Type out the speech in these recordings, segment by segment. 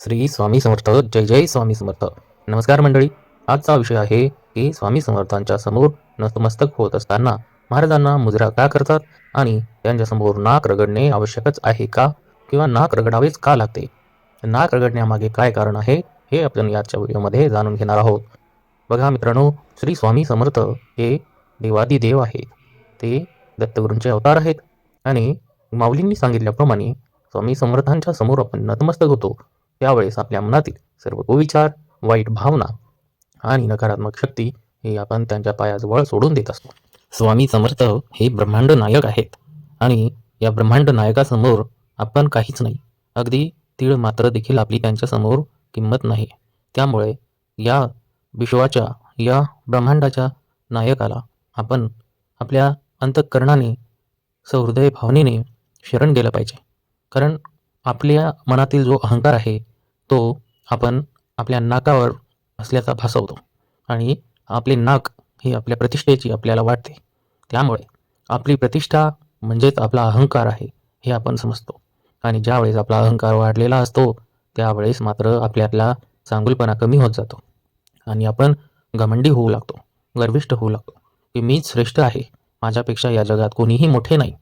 श्री स्वामी समर्थ जय जय स्वामी समर्थ. नमस्कार मंडळी आजचा विषय आहे की स्वामी समर्थांच्या समोर नतमस्तक होत असताना महाराजांना मुजरा का करतात आणि त्यांच्यासमोर नाक रगडणे आवश्यकच आहे का? किंवा नाक रगडावेच का लागते? नाक रगडण्यामागे काय कारण आहे हे आपण याच्या व्हिडिओमध्ये जाणून घेणार आहोत. बघा मित्रांनो श्री स्वामी समर्थ हे देवादिदेव आहेत. ते दत्तगुरूंचे अवतार आहेत. आणि माऊलींनी सांगितल्याप्रमाणे स्वामी समर्थांच्या समोर आपण नतमस्तक होतो. त्यावेळेस आपल्या मनातील सर्व कुविचार वाईट भावना आणि नकारात्मक शक्ती हे आपण त्यांच्या पायाजवळ सोडून देत असतो. स्वामी समर्थ हे ब्रह्मांड नायक आहेत आणि या ब्रह्मांड नायकासमोर आपण काहीच नाही. अगदी तीळ मात्र देखील आपली त्यांच्यासमोर किंमत नाही. त्यामुळे या विश्वाच्या या ब्रह्मांडाच्या नायकाला आपण आपल्या अंतःकरणाने सहृदय भावनेने शरण गेलं पाहिजे. कारण आपल्या मनातील जो अहंकार आहे तो आपण आपल्या नाकावर असल्याचा भासवतो आणि आपले नाक ही आपल्या प्रतिष्ठेची आपल्याला वाटते. त्यामुळे आपली प्रतिष्ठा म्हणजेच आपला अहंकार आहे हे आपण समजतो. आणि ज्यावेळेस आपला अहंकार वाढलेला असतो त्यावेळेस मात्र आपल्यातला चांगुलपणा कमी होत जातो आणि आपण घमंडी होऊ लागतो गर्विष्ठ होऊ लागतो की मीच श्रेष्ठ आहे माझ्यापेक्षा या जगात कोणीही मोठे नाही.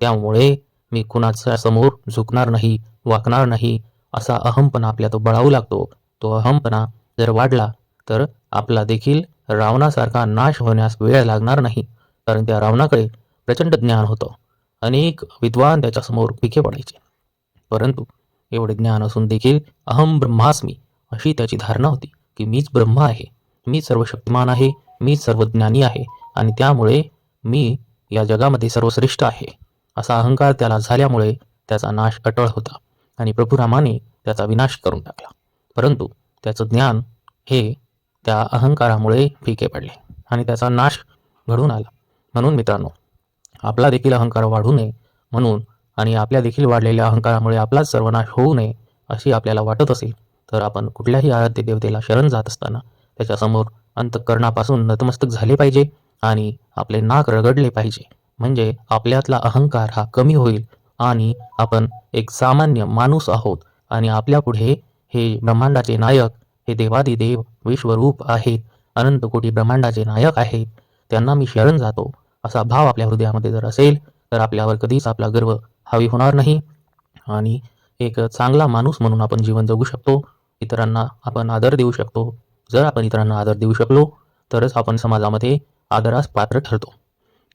त्यामुळे मी कुणाच्या समोर झुकणार नाही वाकणार नाही असा अहमपणा आपल्या तो बळावू लागतो. तो अहमपणा जर वाढला तर आपला देखील रावणासारखा नाश होण्यास वेळ लागणार नाही कारण त्या रावणाकडे प्रचंड ज्ञान होतं. अनेक विद्वान त्याच्यासमोर पिके पडायचे. परंतु एवढे ज्ञान असून देखील अहम ब्रह्मास्मी अशी त्याची धारणा होती की मीच ब्रह्म आहे मी सर्व शक्तिमान आहे मीच सर्वज्ञानी आहे आणि त्यामुळे मी या जगामध्ये सर्वश्रेष्ठ आहे. असा अहंकार त्याला झाल्यामुळे त्याचा नाश अटळ होता. आणि प्रभुरामाने त्याचा विनाश करून टाकला. परंतु त्याचं ज्ञान हे त्या अहंकारामुळे फिके पडले आणि त्याचा नाश घडून आला. म्हणून मित्रांनो आपला देखील अहंकार वाढू नये म्हणून आणि आपल्या देखील वाढलेल्या अहंकारामुळे आपलाच सर्वनाश होऊ नये अशी आपल्याला वाटत असेल तर आपण कुठल्याही आराध्य देवतेला शरण जात असताना त्याच्यासमोर अंतःकरणापासून नतमस्तक झाले पाहिजे आणि आपले नाक रगडले पाहिजे. म्हणजे आपल्यातला अहंकार हा कमी होईल आणि आपण एक सामान्य माणूस आहोत आणि आपल्या पुढे हे ब्रह्मांडाचे नायक हे देवादिदेव विश्वरूप आहेत अनंत कोटी ब्रह्मांडाचे नायक आहेत त्यांना मी शरण जातो असा भाव आपल्या हृदयामध्ये जर असेल तर आपल्यावर कधीच आपला गर्व हावी होणार नाही. आणि एक चांगला माणूस म्हणून आपण जीवन जगू शकतो इतरांना आपण आदर देऊ शकतो. जर आपण इतरांना आदर देऊ शकलो तरच आपण समाजामध्ये आदरास पात्र ठरतो.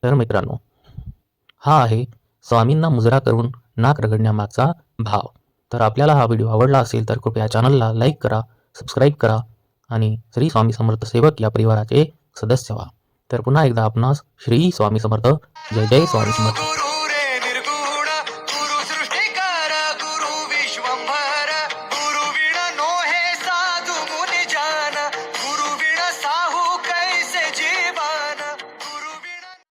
तर मित्रांनो हा आहे स्वामींना मुजरा करून नाक रगडण्यामागचा भाव. तर आपल्याला हा व्हिडिओ आवडला असेल तर कृपया चॅनलला लाईक करा सबस्क्राईब करा आणि श्री स्वामी समर्थ सेवक या परिवाराचे सदस्य व्हा. तर पुन्हा एकदा आपणास श्री स्वामी समर्थ जय जय स्वामी समर्थ.